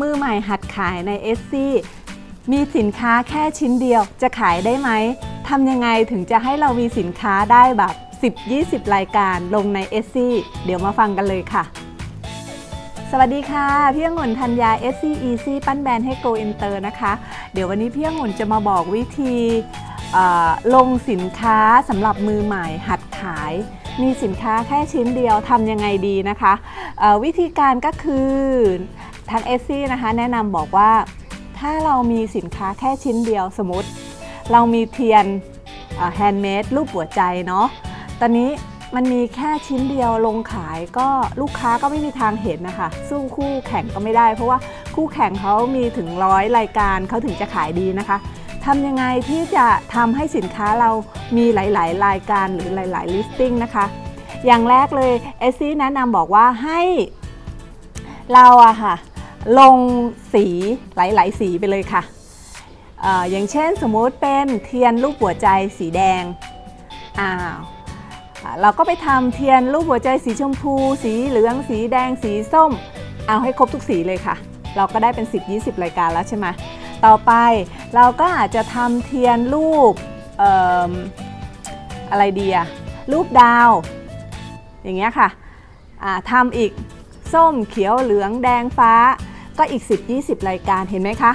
มือใหม่หัดขายใน s อมีสินค้าแค่ชิ้นเดียวจะขายได้ไหมทำยังไงถึงจะให้เรามีสินค้าได้แบบ 10-20 รายการลงใน s อเดี๋ยวมาฟังกันเลยค่ะสวัสดีค่ะพี่องุ่นธัญญา SC Easy ปั้นแบรนด์ให้ Go Inter นะคะ เดี๋ยววันนี้พี่องุ่นจะมาบอกวิธี ลงสินค้าสำหรับมือใหม่หัดขาย มีสินค้าแค่ชิ้นเดียวทำยังไงดีนะคะวิธีการก็คือทาง SC นะคะแนะนำบอกว่าถ้าเรามีสินค้าแค่ชิ้นเดียวสมมติ เรามีเทียนแฮนด์เมดรูปหัวใจเนาะตอนนี้มันมีแค่ชิ้นเดียวลงขายก็ลูกค้าก็ไม่มีทางเห็นนะคะ สู้คู่แข่งก็ไม่ได้ เพราะว่าคู่แข่งเขามีถึงร้อยรายการเขาถึงจะขายดีนะคะ ทำยังไงที่จะทำให้สินค้าเรามีหลาย ๆ รายการหรือหลายๆ listing นะคะ อย่างแรกเลยเอซี่แนะนำบอกว่าให้เราอะค่ะ ลงสีหลาย ๆ สีไปเลยค่ะออย่างเช่นสมมุติเป็นเทียนรูปหัวใจสีแดงอ้าวเราก็ไปทำเทียนรูปหัวใจสีชมพู สีเหลือง สีแดง สีส้ม เอาให้ครบทุกสีเลยค่ะ เราก็ได้เป็น 10-20 รายการแล้วใช่ไหม ต่อไปเราก็อาจจะทำเทียนรูปออะไรดีอะรูปดาว อย่างเงี้ยค่ะทำอีกส้มเขียวเหลืองแดงฟ้าก็อีก 10-20 รายการเห็นไหมคะ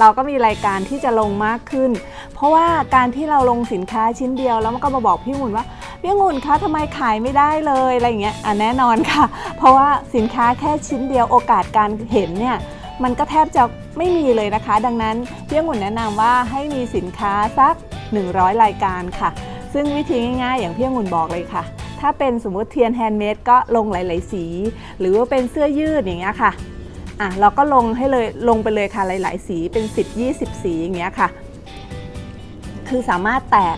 เราก็มีรายการที่จะลงมากขึ้น เพราะว่าการที่เราลงสินค้าชิ้นเดียวแล้วมันก็มาบอกพี่องุ่นว่าพี่องุ่นคะทำไมขายไม่ได้เลยอะไรอย่างเงี้ยอะแน่นอนค่ะ เพราะว่าสินค้าแค่ชิ้นเดียวโอกาสการเห็นเนี่ย มันก็แทบจะไม่มีเลยนะคะ ดังนั้นพี่องุ่นแนะนำว่าให้มีสินค้าสัก 100 รายการค่ะ ซึ่งวิธีง่ายๆ อย่างพี่องุ่นบอกเลยค่ะ ถ้าเป็นสมมติเทียนแฮนด์เมดก็ลงหลาย ๆ สี หรือว่าเป็นเสื้อยืดอย่างเงี้ยค่ะอะเราก็ลงให้เลยลงไปเลยค่ะหลาย ๆ สีเป็น 10 20 สีอย่างเงี้ยค่ะ คือสามารถแตก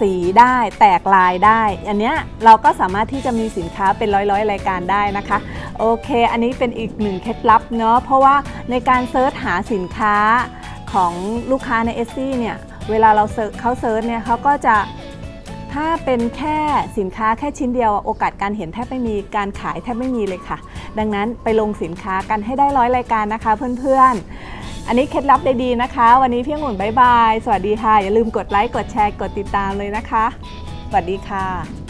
สีได้แตกลายได้ อันเนี้ยเราก็สามารถที่จะมีสินค้าเป็นร้อยๆ รายการได้นะคะ โอเค อันนี้เป็นอีกหนึ่งเคล็ดลับเนาะเพราะว่าในการเซิร์ชหาสินค้าของลูกค้าใน s อซเนี่ยเวลาเราเซิร์ชเขาเซิร์ชเนี่ยเขาก็จะถ้าเป็นแค่สินค้าแค่ชิ้นเดียวโอกาสการเห็นแทบไม่มีการขายแทบไม่มีเลยค่ะ ดังนั้นไปลงสินค้ากันให้ได้ร้อยรายการนะคะเพื่อนๆ อันนี้เคล็ดลับได้ดีนะคะ วันนี้พี่องุ่นบายบาย สวัสดีค่ะ อย่าลืมกดไลค์ กดแชร์ กดติดตามเลยนะคะ สวัสดีค่ะ